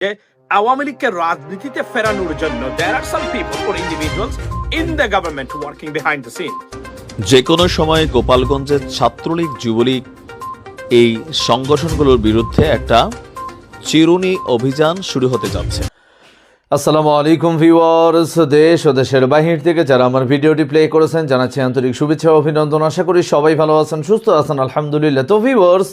যে আওয়ামী লীগকে রাজনীতিতে ফেরানোর জন্য there are some people or individuals in the government working behind the scene যে কোনো সময় গোপালগঞ্জের ছাত্রলীগ যুবলীগ এই সংগঠনগুলোর বিরুদ্ধে একটা চিরুনি অভিযান শুরু হতে যাচ্ছে। আসসালামু আলাইকুম ভিউয়ার্স দেশ ও দেশের বাহির থেকে যারা আমার ভিডিওটি প্লে করেছেন জানাচ্ছি আন্তরিক শুভেচ্ছা ও অভিনন্দন। আশা করি সবাই ভালো আছেন সুস্থ আছেন আলহামদুলিল্লাহ। তো ভিউয়ার্স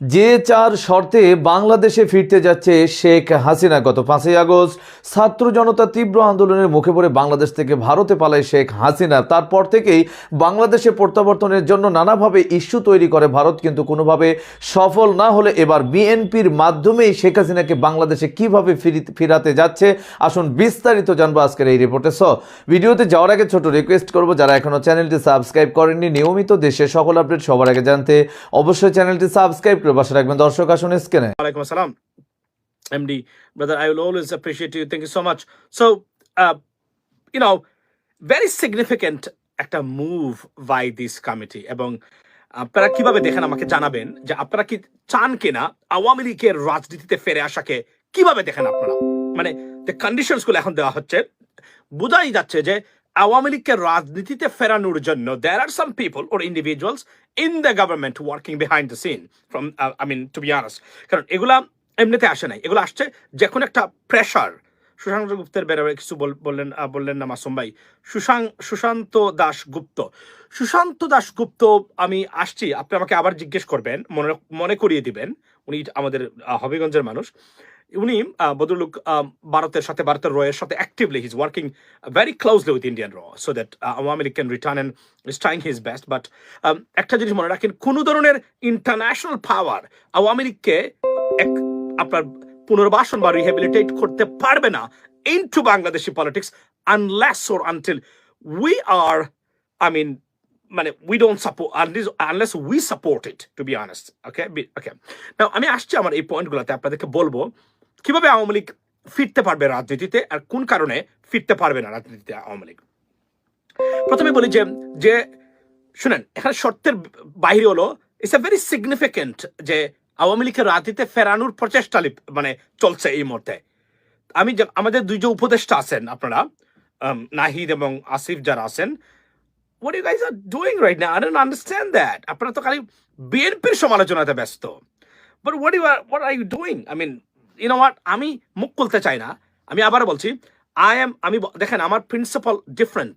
যে চার শর্তে বাংলাদেশে ফিরতে যাচ্ছে শেখ হাসিনা, গত পাঁচই আগস্ট ছাত্র জনতা তীব্র আন্দোলনের মুখে পড়ে বাংলাদেশ থেকে ভারতে পালায় শেখ হাসিনা। তারপর থেকেই বাংলাদেশে প্রত্যাবর্তনের জন্য নানাভাবে ইস্যু তৈরি করে ভারত, কিন্তু কোনোভাবে সফল না হলে এবার বিএনপির মাধ্যমেই শেখ হাসিনাকে বাংলাদেশে কীভাবে ফিরি- ফিরাতে যাচ্ছে, আসুন বিস্তারিত জানব আজকের এই রিপোর্টে। স ভিডিওতে যাওয়ার আগে ছোট রিকোয়েস্ট করব, যারা এখনও চ্যানেলটি সাবস্ক্রাইব করেননি, নিয়মিত দেশের সকল আপডেট সবার আগে জানতে অবশ্যই চ্যানেলটি সাবস্ক্রাইব রাখবেন দর্শক আসুন স্ক্রিনে। much. So, uh, একটা মুভ বাই দিস কমিটি এবং আপনারা কীভাবে দেখেন আমাকে জানাবেন যে আপনারা কি চান কিনা আওয়ামী লীগের রাজনীতিতে ফিরে আসাকে কীভাবে দেখেন আপনারা? মানে যে কন্ডিশনসগুলো এখন দেওয়া হচ্ছে। বোঝাই যাচ্ছে যে আওয়ামী লীগকে রাজনীতিতে ফেরানোর জন্য there are some people or individuals in the government working behind the scene from I mean to be earners কারণ এগুলা এমনিতে আসে নাই। এগুলো আসছে যে একটা প্রেশার সুশান্ত গুপ্তের বেরোবে কিছু বল- বললেন বললেন না মাসুম ভাই। সুশাং, সুশান্ত দাস গুপ্ত। সুশান্ত দাস গুপ্ত, আমি আসছি। আপনি আমাকে আবার জিজ্ঞেস করবেন, মনে মনে করিয়ে দিবেন। উনি আমাদের হবিগঞ্জের মানুষ। উনি আহ, ভারতের সাথে ভারতের রয়ের সাথে actively his working very closely with Indian র so that Awami League can return and is trying his best but একটা জিনিস মনে রাখেন কোনো ধরনের ইন্টারন্যাশনাল পাওয়ার আওয়ামী লীগকে এক আপনার পুনর্বাসন বা রিহ্যাবিলিটেট করতে পারবে না into Bangladeshi politics unless or until we are I mean মানে we don't support unless we support it to be honest okay okay আমি আসছি আমার এই পয়েন্টগুলোতে আপনাদেরকে বলব কীভাবে আওয়ামী লীগ ফিরতে পারবে রাজনীতিতে আর কোন কারণে ফিরতে পারবে না রাজনীতিতে আওয়ামী লীগ? প্রথমে বলি যে যে শুনেন, এখানে শর্তের বাইরে হলো ইটস এ ভেরি সিগনিফিকেন্ট যে আওয়ামী লীগের রাজনীতিতে ফেরানোর প্রচেষ্টা মানে চলছে এই মুহূর্তে। আমি যে- আমাদের দুইজন উপদেষ্টা আছেন আপনারা নাহিদ এবং আসিফ যারা আছেন, what you guys are doing right now? I don't understand that আপনারা তো খালি বিএনপির সমালোচনাতে ব্যস্ত। But what you are, what are you doing? I mean know what? আমি মুখ খুলতে চাই না। আমি আবার বলছি আই এম আমি দেখেন, আমার প্রিন্সিপাল ডিফারেন্ট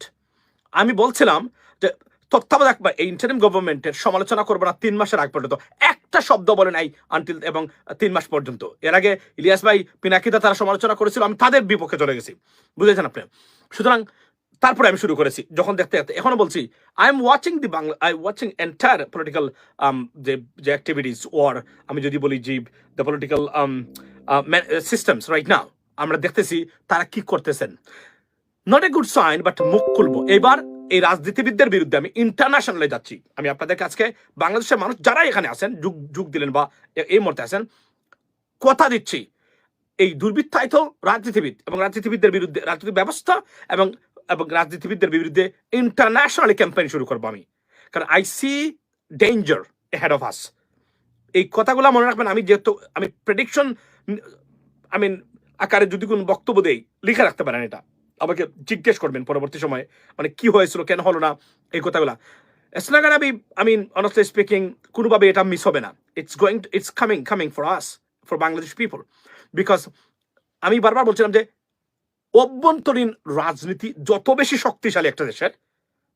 আমি বলছিলাম যে, তত্ত্বাবধায়ক বা এই ইন্টারিম গভর্নমেন্টের সমালোচনা করব না তিন মাসের আগ পর্যন্ত। একটা শব্দ বলে নাই আনটিল এবং তিন মাস পর্যন্ত। এর আগে ইলিয়াস ভাই পিনাকিদা তারা সমালোচনা করেছিল, আমি তাদের বিপক্ষে চলে গেছি। বুঝেছেন আপনি? সুতরাং তারপরে আমি শুরু করেছি, যখন দেখতে দেখতে। এখনও বলছি I am watching the Bangla I watching entire political যে যে অ্যাক্টিভিটিস ওয়ার আমি যদি বলি যে the political systems right now আমরা দেখতেছি তারা কি করতেছেন। Not a good sign but মুখ খুলবো। এবার এই রাজনীতিবিদদের বিরুদ্ধে আমি ইন্টারন্যাশনালে যাচ্ছি। আমি আপনাদেরকে আজকে বাংলাদেশের মানুষ যারা এখানে আছেন, যুগ যুগ দিলেন বা এই মুহূর্তে আছেন, কথা দিচ্ছি। এই দুর্বৃত্তায়িত রাজনীতিবিদ এবং রাজনীতিবিদদের বিরুদ্ধে, রাজনৈতিক ব্যবস্থা এবং এবং রাজনীতিবিদদের বিরুদ্ধে ইন্টারন্যাশনালি ক্যাম্পেইন শুরু করব আমি। কারণ I see danger head of us এই কথাগুলো মনে রাখবেন, আমি যেহেতু, আমি প্রেডিকশন আই মিন আকারে যদি কোনো বক্তব্য দেই লিখে রাখতে পারেন এটা। আমাকে জিজ্ঞেস করবেন পরবর্তী সময়ে মানে কি হয়েছিল কেন হলো না এই কথাগুলা। Gonna be, I mean, honestly speaking, কোনোভাবে এটা মিস হবে না। It's going it's coming coming for us for Bangladesh people because আমি বারবার বলছিলাম যে অভ্যন্তরীণ রাজনীতি যত বেশি শক্তিশালী একটা দেশের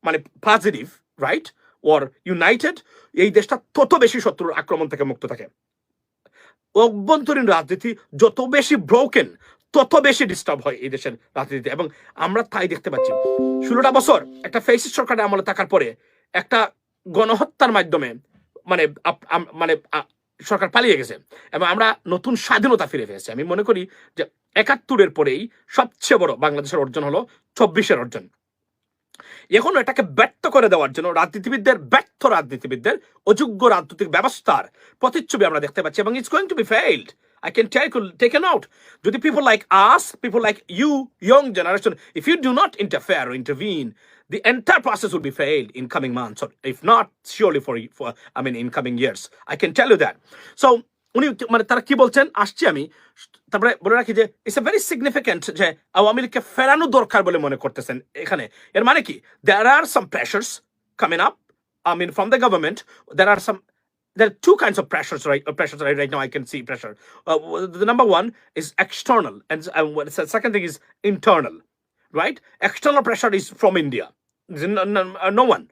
মানে পজিটিভ রাইট ওর ইউনাইটেড এই দেশটা তত বেশি শত্রুর আক্রমণ থেকে মুক্ত থাকে। অভ্যন্তরীণ রাজনীতি যত বেশি ব্রোকেন তত বেশি ডিস্টার্ব হয় এই দেশের রাজনীতিতে। এবং আমরা তাই দেখতে পাচ্ছি। ষোলোটা বছর একটা ফেসিস সরকারের আমলে থাকার পরে একটা গণহত্যার মাধ্যমে মানে মানে সরকার পালিয়ে গেছে। এবং আমরা নতুন স্বাধীনতা ফিরে পেয়েছি। আমি মনে করি যে একাত্তরের পরেই সবচেয়ে বড় বাংলাদেশের অর্জন হলো চব্বিশের অর্জন। এখন এটাকে ব্যর্থ করে দেওয়ার জন্য রাজনীতিবিদদের ব্যর্থ রাজনীতিবিদদের অযোগ্য রাজনৈতিক ব্যবস্থার প্রতিচ্ছবি আমরা দেখতে পাচ্ছি এবং it's going to be failed I can take taken out. যদি people like us, people like you, young generation, if you do not interfere or intervene, the entire process will be failed in coming months, or if not, surely for, for I mean, in coming years. I can tell you that. So উনি মানে তারা কি বলছেন আসছি আমি তারপরে বলে রাখি যে ইটস এ ভেরি সিগনিফিক্যান্ট যে আওয়ামী লীগকে ফেরানো দরকার বলে মনে করতেছেন এখানে এর মানে কি there are some pressures coming up I mean, from the government, there are some. There are two kinds of pressures right uh, pressures right, right now. I can see pressure. Uh, the number one is external, and uh, the second thing is internal. Right? External pressure is from India. No, no, uh, no one,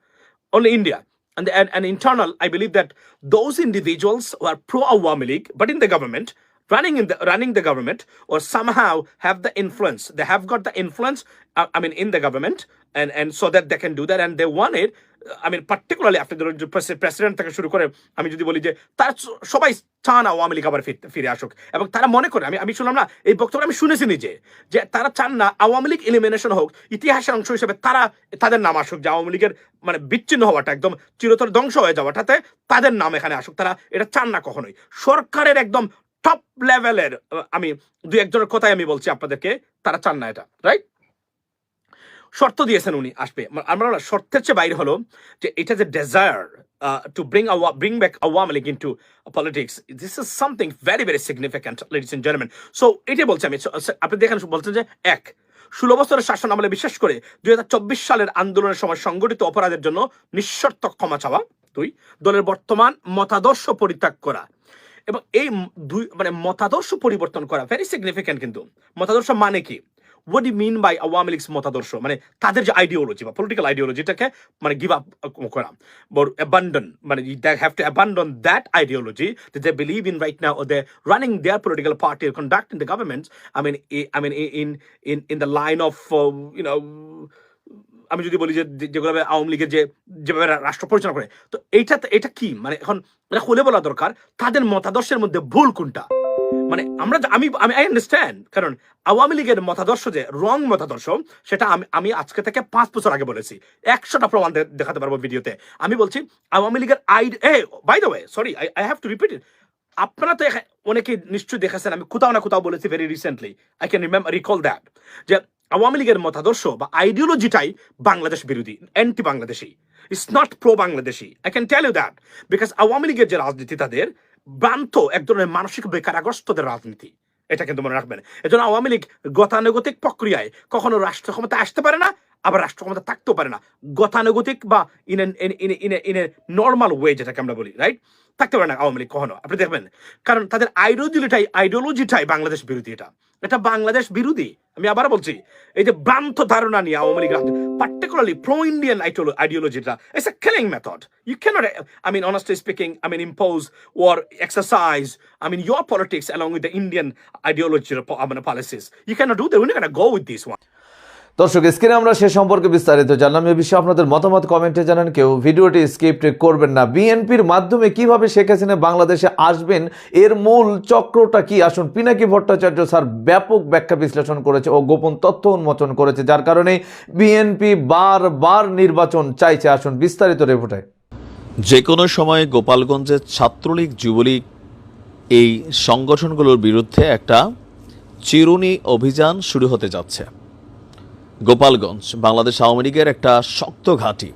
only India. And, and and internal, I believe that those individuals who are pro Awami League, but in the government, running in the running the government, or somehow have the influence. They have got the influence. Uh, I mean, in the government, and and so that they can do that, and they want it. I mean, particularly after the president থেকে শুরু করে আমি যদি বলি যে তারা সবাই চান আওয়ামী লীগ আবার ফিরে আসুক। এবং তারা মনে করে আমি আমি শুনলাম না এই বক্তব্য আমি শুনেছি নিজে যে তারা চান না আওয়ামী লীগ এলিমিনেশন হোক ইতিহাসের অংশ হিসেবে তারা তাদের নাম আসুক যে আওয়ামী লীগের মানে বিচ্ছিন্ন হওয়াটা একদম চিরতর ধ্বংস হয়ে যাওয়াটাতে তাদের নাম এখানে আসুক তারা এটা চান না কখনোই। সরকারের একদম টপ লেভেলের আমি দু একজনের কথাই আমি বলছি আপনাদেরকে তারা চান না এটা রাইট শর্ত দিয়েছেন উনি, আসবে। আমরা শর্তের চেয়ে বাইরে হলো যে এটা যে desire to bring bring back Awami League into politics this is something very very significant ladies and gentleman so এটাই বলছি আমি। আপনি দেখেন, বলছেন যে, এক, ষোলো বছরের শাসন আমলে বিশেষ করে দুই হাজার চব্বিশ সালের আন্দোলনের সময় সংগঠিত অপরাধের জন্য নিঃশর্ত ক্ষমা চাওয়া। দুই, দলের বর্তমান মতাদর্শ পরিত্যাগ করা। এবং এই দুই মানে মতাদর্শ পরিবর্তন করা ভেরি সিগনিফিক্যান্ট কিন্তু। মতাদর্শ মানে কি? What you mean by Awami League's মতাদর্শ মানে তাদের যে আইডিওলজি বা পলিটিক্যাল আইডিওলজিটাকে মানে গিভ আপ করা। অ্যাবান্ডন মানে that have to abandon that ideology they they believe in right now they running their political party conduct in the government I mean I mean in in in the line of you know আমি যদি বলি যে যেগুলো আওয়ামী লীগের যে, যেভাবে রাষ্ট্র পরিচালনা করে, তো এইটা এটা কি? মানে এখন মানে এটা হলে বলা দরকার, তাদের মতাদর্শের মধ্যে ভুল কোনটা? মানে আমরা আমি আমি আই আন্ডারস্ট্যান্ড কারণ আওয়ামী লীগের মতাদর্শ যে রং মতাদর্শ, সেটা আমি আমি আজকে থেকে পাঁচ বছর আগে বলেছি। একশোটা প্রমাণ দেখাতে পারব ভিডিওতে। আমি বলছি, আওয়ামী লীগের I uh by the way sorry I I have to repeat আপনারা তো অনেকে নিশ্চয়ই দেখেছেন, আমি কোথাও না কোথাও বলেছি very recently I can remember recall that যে আওয়ামী লীগের মতাদর্শ বা আইডিওলজিটাই বাংলাদেশ বিরোধী anti Bangladeshi it's not pro Bangladeshi I can tell you that because Awami লীগের যে রাজনীতি তাদের ভ্রান্ত এক ধরনের মানসিক বেকারাগ্রস্তদের রাজনীতি। এটা কিন্তু মনে রাখবেন। এজন্য আওয়ামী লীগ গতানুগতিক প্রক্রিয়ায় কখনো রাষ্ট্র ক্ষমতা আসতে পারে না আবার রাষ্ট্র ক্ষমতা থাকতেও পারে না। গতানুগতিক বা ইন ইন নর্মাল ওয়ে যেটাকে আমরা বলি রাইট থাকতে পারে না আওয়ামী লীগ কখনো। আপনি দেখবেন কারণ তাদের আইডিওলজিটাই আইডিওলজিটাই বাংলাদেশ বিরোধী এটা। এটা বাংলাদেশ বিরোধী। আমি আবার বলছি এই যে ভ্রান্ত ধারণা নিয়ে Awami League particularly pro Indian আইডিওলজিটা it's a killing method you can't I mean, honestly speaking, I mean, impose or exercise, I mean, your politics along with the Indian ideology, I mean, policies. You cannot do that. We're not going to দর্শক, স্ক্রিনে আমরা সে সম্পর্কে বিস্তারিত জানলাম। এ বিষয়ে আপনাদের মতামত কমেন্টে জানান কেউ। ভিডিওটি স্কিপ করবেন না। বিএনপির মাধ্যমে কীভাবে শেখ হাসিনা বাংলাদেশে আসবেন, এর মূল চক্রটা কি? আসুন, পিনাকি ভট্টাচার্য স্যার ব্যাপক ব্যাখ্যা বিশ্লেষণ করেছে ও গোপন তথ্য উন্মোচন করেছে, যার কারণে বিএনপি বারবার নির্বাচন চাইছে। আসুন, বিস্তারিত রিপোর্টে। যে কোনো সময় গোপালগঞ্জের ছাত্রলীগ, যুবলীগ এই সংগঠনগুলোর বিরুদ্ধে একটা চিরুনি অভিযান শুরু হতে যাচ্ছে। গোপালগঞ্জ, বাংলাদেশ আওয়ামী লীগের একটা শক্ত ঘাঁটি।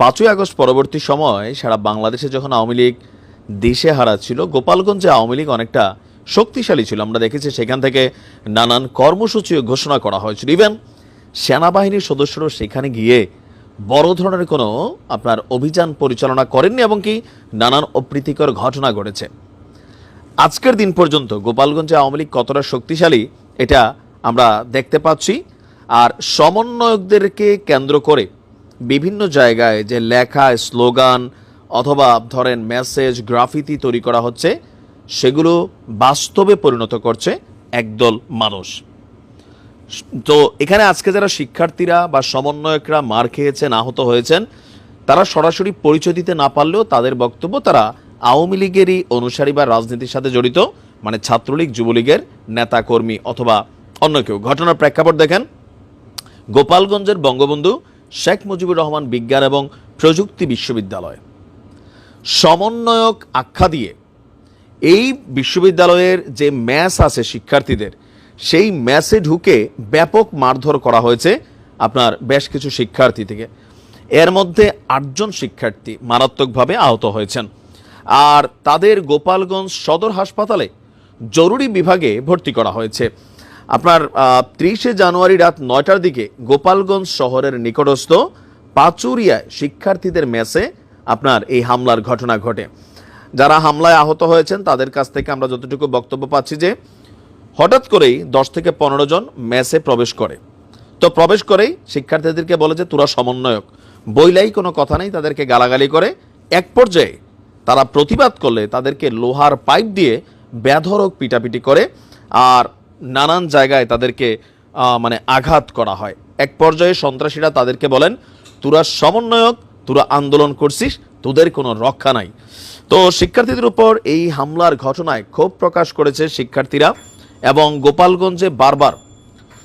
পাঁচই আগস্ট পরবর্তী সময় সারা বাংলাদেশে যখন আওয়ামী লীগ দেশে হারাচ্ছিল গোপালগঞ্জে আওয়ামী লীগ অনেকটা শক্তিশালী ছিল। আমরা দেখেছি সেখান থেকে নানান কর্মসূচিও ঘোষণা করা হয়েছিল। ইভেন সেনাবাহিনীর সদস্যরাও সেখানে গিয়ে বড় ধরনের কোনো আপনার অভিযান পরিচালনা করেননি এবং কি নানান অপ্রীতিকর ঘটনা ঘটেছে। আজকের দিন পর্যন্ত গোপালগঞ্জে আওয়ামী লীগ কতটা শক্তিশালী, এটা আমরা দেখতে পাচ্ছি। আর সমন্বয়কদেরকে কেন্দ্র করে বিভিন্ন জায়গায় যে লেখা, স্লোগান অথবা ধরেন মেসেজ, গ্রাফিতি তৈরি করা হচ্ছে, সেগুলো বাস্তবে পরিণত করছে একদল মানুষ। তো এখানে আজকে যারা শিক্ষার্থীরা বা সমন্বয়করা মার খেয়েছেন, আহত হয়েছেন, তারা সরাসরি পরিচয় দিতে না পারলেও তাদের বক্তব্য তারা আওয়ামী লীগেরই অনুসারী বা রাজনীতির সাথে জড়িত মানে ছাত্রলীগ, যুবলীগের নেতাকর্মী অথবা অন্য কেউ। ঘটনার প্রেক্ষাপট দেখেন। গোপালগঞ্জের বঙ্গবন্ধু শেখ মুজিবুর রহমান বিজ্ঞান এবং প্রযুক্তি বিশ্ববিদ্যালয়। সমন্বয়ক আখ্যা দিয়ে এই বিশ্ববিদ্যালয়ের যে ম্যাচ আছে শিক্ষার্থীদের, সেই ম্যাসে ঢুকে ব্যাপক মারধর করা হয়েছে আপনার বেশ কিছু শিক্ষার্থী থেকে। এর মধ্যে আটজন শিক্ষার্থী মারাত্মকভাবে আহত হয়েছেন। আর তাদের গোপালগঞ্জ সদর হাসপাতালে জরুরি বিভাগে ভর্তি করা হয়েছে। আপনার ত্রিশে জানুয়ারি রাত নয়টার দিকে গোপালগঞ্জ শহরের নিকটস্থ পাচুরিয়ায় শিক্ষার্থীদের মেসে আপনার এই হামলার ঘটনা ঘটে। যারা হামলায় আহত হয়েছেন, তাদের কাছ থেকে আমরা যতটুকু বক্তব্য পাচ্ছি যে, হঠাৎ করেই দশ থেকে পনেরো জন মেসে প্রবেশ করে। তো প্রবেশ করেই শিক্ষার্থীদেরকে বলে যে, তোরা সমন্বয়ক। বইলাই কোনো কথা নেই, তাদেরকে গালাগালি করে। এক পর্যায়ে তারা প্রতিবাদ করলে তাদেরকে লোহার পাইপ দিয়ে ব্যাধরক পিটাপিটি করে। আর নানান জায়গায় তাদেরকে মানে আঘাত করা হয়। এক পর্যায়ে সন্ত্রাসীরা তাদেরকে বলেন, তোরা সমন্বয়ক, তোরা আন্দোলন করছিস, তোদের কোনো রক্ষা নাই। তো শিক্ষার্থীদের উপর এই হামলার ঘটনায় ক্ষোভ প্রকাশ করেছে শিক্ষার্থীরা এবং গোপালগঞ্জে বারবার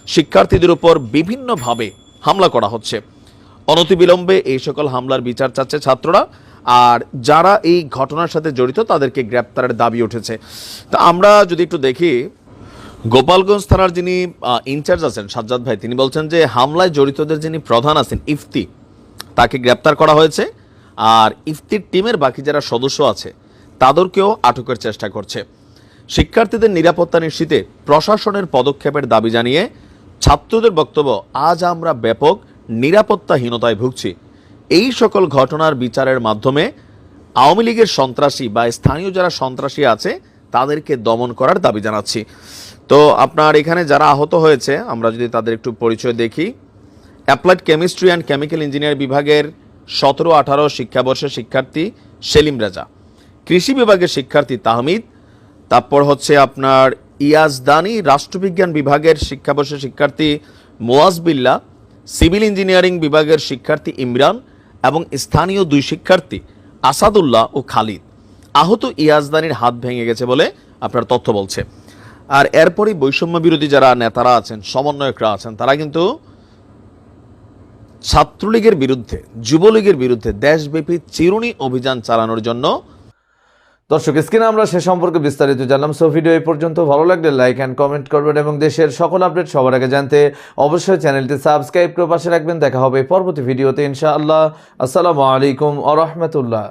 শিক্ষার্থীদের উপর বিভিন্নভাবে হামলা করা হচ্ছে। অনতিবিলম্বে এই সকল হামলার বিচার চাচ্ছে ছাত্ররা আর যারা এই ঘটনার সাথে জড়িত তাদেরকে গ্রেপ্তারের দাবি উঠেছে। তা আমরা যদি একটু দেখি গোপালগঞ্জ থানার যিনি ইনচার্জ আছেন, সাজ্জাদ ভাই, তিনি বলছেন যে হামলায় জড়িতদের যিনি প্রধান আছেন, ইফতি, তাকে গ্রেপ্তার করা হয়েছে। আর ইফতির টিমের বাকি যারা সদস্য আছে, তাদেরকেও আটকের চেষ্টা করছে। শিক্ষার্থীদের নিরাপত্তা নিশ্চিতে প্রশাসনের পদক্ষেপের দাবি জানিয়ে ছাত্রদের বক্তব্য, আজ আমরা ব্যাপক নিরাপত্তাহীনতায় ভুগছি। এই সকল ঘটনার বিচারের মাধ্যমে আওয়ামী লীগের সন্ত্রাসী বা স্থানীয় যারা সন্ত্রাসী আছে, তাদেরকে দমন করার দাবি জানাচ্ছি। তো আপনার এখানে যারা আহত হয়েছে, আমরা যদি তাদের একটু পরিচয় দেখি। Applied chemistry and chemical engineer বিভাগের সতেরো, আঠারো শিক্ষাবর্ষের শিক্ষার্থী সেলিম রাজা। কৃষি বিভাগের শিক্ষার্থী তাহমিদ। তারপর হচ্ছে আপনার ইয়াজদানি রাষ্ট্রবিজ্ঞান বিভাগের শিক্ষাবর্ষের শিক্ষার্থী মোয়াজ বিল্লা, সিভিল ইঞ্জিনিয়ারিং বিভাগের শিক্ষার্থী ইমরান এবং স্থানীয় দুই শিক্ষার্থী আসাদুল্লাহ ও খালিদ। আহত ইয়াজদানির হাত ভেঙে গেছে বলে আপনার তথ্য বলছে। আর এরপরই বৈষম্য বিরোধী যারা নেতারা আছেন, সমন্বয়করা আছেন, তারা কিন্তু ছাত্রলীগের বিরুদ্ধে, যুবলীগের বিরুদ্ধে দেশব্যাপী চিরুনি অভিযান চালানোর জন্য দর্শক, স্ক্রিনে আমরা সে সম্পর্কে বিস্তারিত জানলাম। সো, ভিডিও এই পর্যন্ত। ভালো লাগলে লাইক অ্যান্ড কমেন্ট করবেন এবং দেশের সকল আপডেট সবার আগে জানতে অবশ্যই চ্যানেলটি সাবস্ক্রাইব করে পাশে রাখবেন। দেখা হবে পরবর্তী ভিডিওতে, ইনশাআল্লাহ। আসসালামু আলাইকুম আ রহমতুল্লাহ।